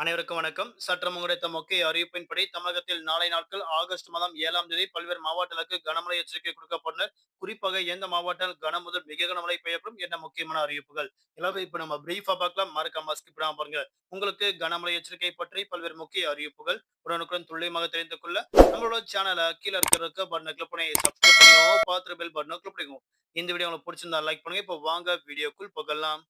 அனைவருக்கும் வணக்கம். சற்றம் கிடைத்த முக்கிய அறிவிப்பின்படி தமிழகத்தில் நாளை நாட்கள் ஆகஸ்ட் மாதம் ஏழாம் தேதி பல்வேறு மாவட்டங்களுக்கு கனமழை எச்சரிக்கை கொடுக்கப்பட்ட குறிப்பாக எந்த மாவட்டங்கள் கன முதல் மிக கனமழை பெய்யப்படும் என்ன முக்கியமான அறிவிப்புகள். எல்லாமே இப்ப நம்ம பிரீஃபா பார்க்கலாம். மறக்காம ஸ்கிப் பாருங்க. உங்களுக்கு கனமழை எச்சரிக்கை பற்றி பல்வேறு முக்கிய அறிவிப்புகள் உடனுக்குடன் துல்லியமாக தெரிந்து கொள்ள நம்மளோட சேனலை கீழே இருக்கிற பட்டனை கிளிக் பண்ணி சப்ஸ்கிரைப் பண்ணிக்கோ பார்த்து பெல் பட்டனை கிளிக் பண்ணிக்கோங்க இந்த வீடியோ உங்களுக்கு பிடிச்சிருந்தா லைக் பண்ணுங்க. இப்போ வாங்க வீடியோக்குள் போகலாம்.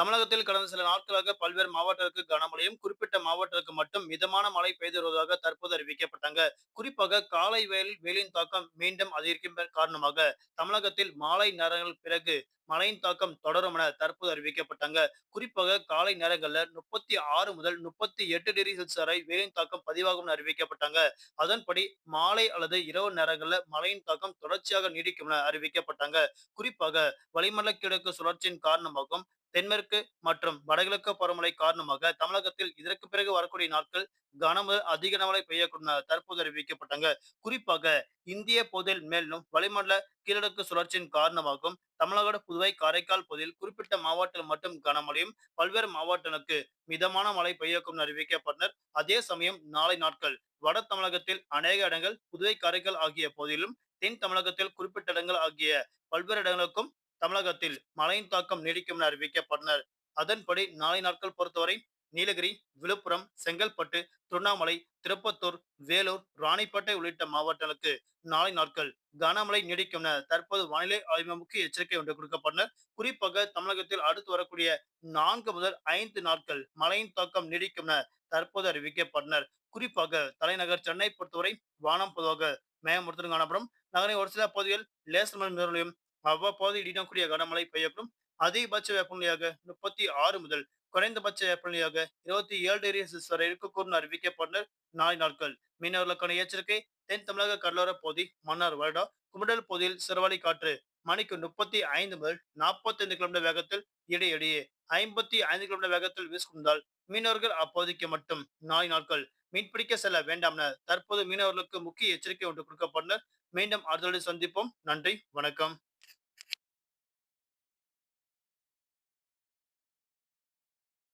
தமிழகத்தில் கடந்த சில நாட்களாக பல்வேறு மாவட்டங்களுக்கு கனமழையும் குறிப்பிட்ட மாவட்டங்களுக்கு மட்டும் மிதமான மழை பெய்து வருவதாக தற்போது அறிவிக்கப்பட்டாங்க. குறிப்பாக காலை வேலில் வெயிலின் தாக்கம் மீண்டும் அதிகரிக்கும் காரணமாக தமிழகத்தில் மாலை நேரங்கள் பிறகு மழையின் தாக்கம் தொடரும் என தற்போது அறிவிக்கப்பட்டாங்க. குறிப்பாக காலை நேரங்களில் முப்பத்தி ஆறு முதல் முப்பத்தி எட்டு டிகிரி செல்சியஸ் வரை வெயிலின் தாக்கம் பதிவாகும் அறிவிக்கப்பட்டாங்க. அதன்படி மாலை அல்லது இரவு நேரங்களில் மழையின் தாக்கம் தொடர்ச்சியாக நீடிக்கும் என அறிவிக்கப்பட்டாங்க. குறிப்பாக வளிமண்டல கிழக்கு சுழற்சியின் காரணமாகவும் தென்மேற்கு மற்றும் வடகிழக்கு பருவமழை காரணமாக தமிழகத்தில் இதற்கு பிறகு வரக்கூடிய நாட்கள் கனமழை அதிக கனமழை பெய்யக்கூடும் தற்போது அறிவிக்கப்பட்டாங்க. குறிப்பாக இந்திய பொதில் மேலும் வளிமண்டல கீழடுக்கு சுழற்சியின் காரணமாகவும் தமிழக புதுவை காரைக்கால் பகுதியில் குறிப்பிட்ட மாவட்டத்தில் மட்டும் கனமழையும் பல்வேறு மாவட்டங்களுக்கு மிதமான மழை பெய்யக்கும் அறிவிக்கப்பட்டனர். அதே சமயம் நாளை நாட்கள் வட தமிழகத்தில் அநேக இடங்கள் புதுவை காரைக்கால் ஆகிய பகுதியிலும் தென் தமிழகத்தில் குறிப்பிட்ட இடங்கள் ஆகிய பல்வேறு இடங்களுக்கும் தமிழகத்தில் மழையின் தாக்கம் நீடிக்கும் என அறிவிக்கப்பட்டனர். அதன்படி நாளை நாட்கள் பொறுத்தவரை நீலகிரி விழுப்புரம் செங்கல்பட்டு திருவண்ணாமலை திருப்பத்தூர் வேலூர் ராணிப்பேட்டை உள்ளிட்ட மாவட்டங்களுக்கு நாளை நாட்கள் கனமழை நீடிக்கும் என தற்போது வானிலை ஆய்வு முக்கிய எச்சரிக்கை ஒன்று கொடுக்கப்பட்டனர் குறிப்பாக தமிழகத்தில் அடுத்து வரக்கூடிய நான்கு முதல் ஐந்து நாட்கள் மழையின் தாக்கம் நீடிக்கும் என தற்போது அறிவிக்கப்பட்டனர் குறிப்பாக தலைநகர் சென்னை பொறுத்தவரை வானம் பொதுவாக மேகமூர்த்தம் காணப்படும். நகரின் ஒரு சில பகுதிகள் லேசர் மழை அவ்வப்போது இடிடக்கூடிய கனமழை பெய்யப்படும் அதிகபட்ச வெப்பநிலையாக முப்பத்தி ஆறு முதல் குறைந்தபட்ச வெப்பநிலையாக இருபத்தி ஏழு டிகிரி செல்சியஸ் வரை இருக்கக்கூடும் அறிவிக்கப்பட்டனர் நாளை நாட்கள். மீனவர்களுக்கான எச்சரிக்கை தென் தமிழக கடலோர பகுதி மன்னார் வருடா குமடல் பகுதியில் சிறுவாளி காற்று மணிக்கு முப்பத்தி ஐந்து முதல் நாற்பத்தி ஐந்து கிலோமீட்டர் வேகத்தில் இடையிடையே ஐம்பத்தி ஐந்து கிலோமீட்டர் வேகத்தில் வீசுகின்றால் மீனவர்கள் அப்போதைக்கு மட்டும் நாளை நாட்கள். மீன்பிடிக்க செல்ல வேண்டாம் என தற்போது மீனவர்களுக்கு முக்கிய எச்சரிக்கை ஒன்று கொடுக்கப்பட்டனர் மீண்டும் அடுத்த சந்திப்போம். நன்றி வணக்கம்.